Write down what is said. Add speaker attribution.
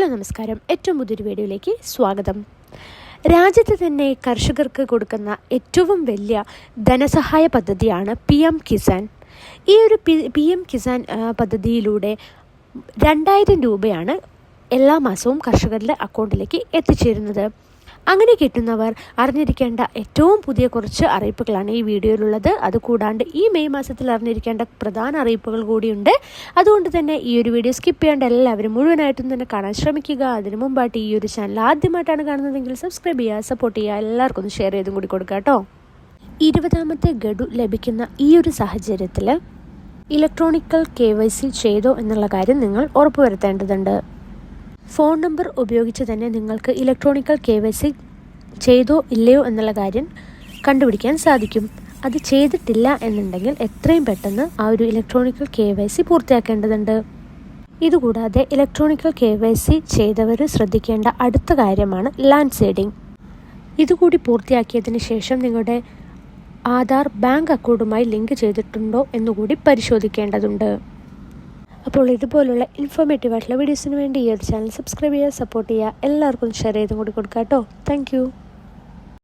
Speaker 1: Hello നമസ്കാരം. ഏറ്റവും പുതിയൊരു വീഡിയോയിലേക്ക് സ്വാഗതം. രാജ്യത്ത് തന്നെ കർഷകർക്ക് കൊടുക്കുന്ന ഏറ്റവും വലിയ ധനസഹായ പദ്ധതിയാണ് പി എം കിസാൻ. ഈ ഒരു പി എം കിസാൻ പദ്ധതിയിലൂടെ രണ്ടായിരം രൂപയാണ് എല്ലാ മാസവും കർഷകരുടെ അക്കൗണ്ടിലേക്ക് എത്തിച്ചേരുന്നത്. അങ്ങനെ കിട്ടുന്നവർ അറിഞ്ഞിരിക്കേണ്ട ഏറ്റവും പുതിയ കുറച്ച് അറിയിപ്പുകളാണ് ഈ വീഡിയോയിലുള്ളത്. അതുകൂടാണ്ട് ഈ മെയ് മാസത്തിൽ അറിഞ്ഞിരിക്കേണ്ട പ്രധാന അറിയിപ്പുകൾ കൂടിയുണ്ട്. അതുകൊണ്ട് തന്നെ ഈ ഒരു വീഡിയോ സ്കിപ്പ് ചെയ്യേണ്ട എല്ലാവരും മുഴുവനായിട്ടും തന്നെ കാണാൻ ശ്രമിക്കുക. അതിനു മുമ്പായിട്ട് ഈ ഒരു ചാനൽ ആദ്യമായിട്ടാണ് കാണുന്നതെങ്കിൽ സബ്സ്ക്രൈബ് ചെയ്യുക സപ്പോർട്ട് ചെയ്യുക എല്ലാവർക്കും ഒന്ന് ഷെയർ ചെയ്തും കൂടി കൊടുക്കുക കേട്ടോ. ഇരുപതാമത്തെ ഗഡു ലഭിക്കുന്ന ഈ ഒരു സാഹചര്യത്തിൽ ഇലക്ട്രോണിക്കൽ കെ വൈ സി ചെയ്തോ എന്നുള്ള കാര്യം നിങ്ങൾ ഉറപ്പുവരുത്തേണ്ടതുണ്ട്. ഫോൺ നമ്പർ ഉപയോഗിച്ച് തന്നെ നിങ്ങൾക്ക് ഇലക്ട്രോണിക്കൽ കെ വൈ സി ചെയ്തോ ഇല്ലയോ എന്നുള്ള കാര്യം കണ്ടുപിടിക്കാൻ സാധിക്കും. അത് ചെയ്തിട്ടില്ല എന്നുണ്ടെങ്കിൽ എത്രയും പെട്ടെന്ന് ആ ഒരു ഇലക്ട്രോണിക്കൽ കെ വൈ സി പൂർത്തിയാക്കേണ്ടതുണ്ട്. ഇതുകൂടാതെ ഇലക്ട്രോണിക്കൽ കെ വൈ സി ചെയ്തവർ ശ്രദ്ധിക്കേണ്ട അടുത്ത കാര്യമാണ് ലാൻഡ് സീഡിംഗ് ഇതുകൂടി പൂർത്തിയാക്കിയതിന് ശേഷം നിങ്ങളുടെ ആധാർ ബാങ്ക് അക്കൗണ്ടുമായി ലിങ്ക് ചെയ്തിട്ടുണ്ടോ എന്നുകൂടി പരിശോധിക്കേണ്ടതുണ്ട്. അപ്പോൾ ഇതുപോലുള്ള ഇൻഫോർമേറ്റീവ് ആയിട്ടുള്ള വീഡിയോസിന് വേണ്ടി ഈ ഒരു ചാനൽ സബ്സ്ക്രൈബ് ചെയ്യുക സപ്പോർട്ട് ചെയ്യുക. എല്ലാവർക്കും ഷെയർ ചെയ്ത് കൂടി കൊടുക്കാം കേട്ടോ. താങ്ക്